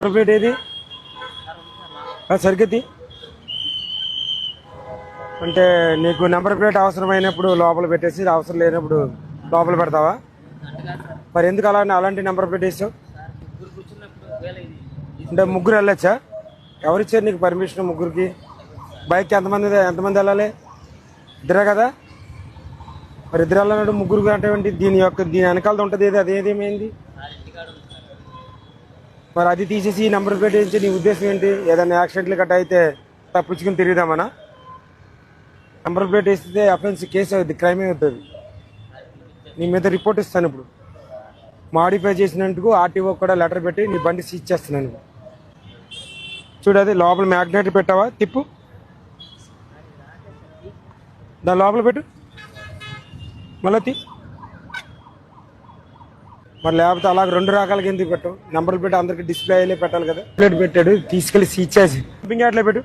Number plate ఏది? ఆ, అంటే నీకు నెంబర్ ప్లేట్ అవసరమైనప్పుడు లోపల పెట్టేసి అవసరం లేనప్పుడు లోపల పెడతావా? మరి ఎందుకు అలా అలాంటి నెంబర్ ప్లేట్ వేసావు? అంటే ముగ్గురు వెళ్ళొచ్చా? ఎవరిచ్చారు నీకు పర్మిషన్ ముగ్గురికి? బైక్ ఎంతమంది ఎంతమంది వెళ్ళాలి? ఇద్దరే కదా? మరి ఇద్దరు వెళ్ళినట్టు ముగ్గురు అంటే దీని యొక్క దీని వెనకాల ఉంటుంది ఏది? అదేదేమైంది మరి అది తీసేసి ఈ నెంబర్ ప్లేట్ వేసి నీ ఉద్దేశం ఏంటి? ఏదైనా యాక్సిడెంట్లు గట్ట అయితే తప్పించుకుని తిరుగుదామనా? నెంబర్ ప్లేట్ వేస్తే అఫెన్స్ కేసు అవుతుంది క్రైమ్ అవుతుంది నీ మీద రిపోర్ట్ ఇస్తాను ఇప్పుడు. మాడిఫై చేసినందుకు ఆర్టీఓ కూడా లెటర్ పెట్టి నీ బండి సీజ్ చేస్తున్నాను చూడు అది లోపల మ్యాగ్నెట్ పెట్టావా? తిప్పు. దాని లోపల పెట్టు. మళ్ళీ తీ. మరి లేకపోతే అలా రెండు రకాలకి ఎందుకు పెట్టు? నెంబర్లు పెట్టి అందరికి డిస్ప్లే అయ్యే పెట్టాలి కదా. ప్లేట్ పెట్టాడు తీసుకెళ్ళి స్విచ్ చేసి. షాపింగ్ యార్డ్లో పెట్టు.